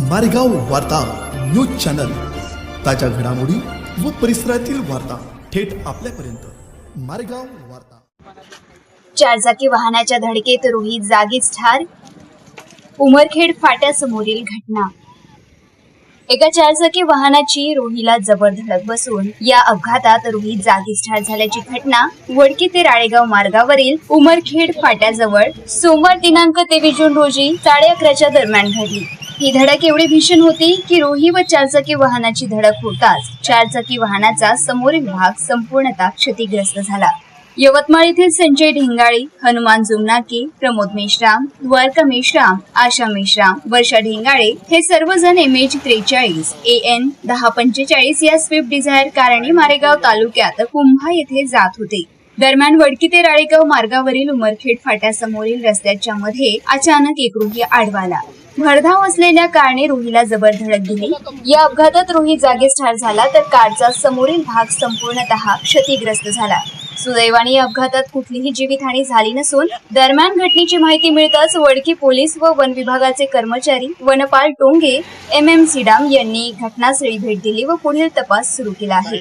मारेगाव वार्ता news channel. ताज्या घडामोडी व परिसरातील वार्ता थेट आपल्यापर्यंत. मारेगाव वार्ता. चारचाकी वाहनाच्या धडकेत रोहित जागीच ठार. उमरखेड फाट्यासमोरील घटना. एका चारचाकी वाहनाची रोहीला जबर धडक बसून या अपघातात रोहित जागीच ठार झाल्याची घटना वडकी ते राळेगाव मार्गावरील उमरखेड फाट्याजवळ सोमवार दिनांक तेवीस जून रोजी साडे अकराच्या दरम्यान घडली. ही धडक एवढी भीषण होती की रोही व चारचाकी वाहनाची धडक होताच चारचाकी वाहनाचा समोरील भाग संपूर्णतः क्षतिग्रस्त झाला. यवतमाळ येथील संजय ढेंगाळे हनुमान जुमनाके प्रमोद मेश्राम द्वारका मेश्राम आशा मेश्राम वर्षा ढेंगाळे हे सर्वजण एम एच त्रेचाळीस ए एन दहा पंचेचाळीस या स्विफ्ट डिझायर कारणे मारेगाव तालुक्यात कुंभा येथे जात होते. दरम्यान वडकी ते राळेगाव मार्गावरील उमरखेड फाट्यासमोरील रस्त्याच्या मध्ये अचानक एक रोही आडवाला. भरधाव असलेल्या कारने रोहीला जबर धडक दिली या अपघातात रोही जागीच ठार झाला तर कारचा समोरील भाग संपूर्णतः क्षतिग्रस्त झाला. सुदैवाने या अपघातात कुठलीही जीवितहानी झाली नसून दरम्यान घटनेची माहिती मिळताच वडकी पोलीस व वन विभागाचे कर्मचारी वनपाल टोंगे एम एम सिडाम यांनी घटनास्थळी भेट दिली व पुढील तपास सुरू केला आहे.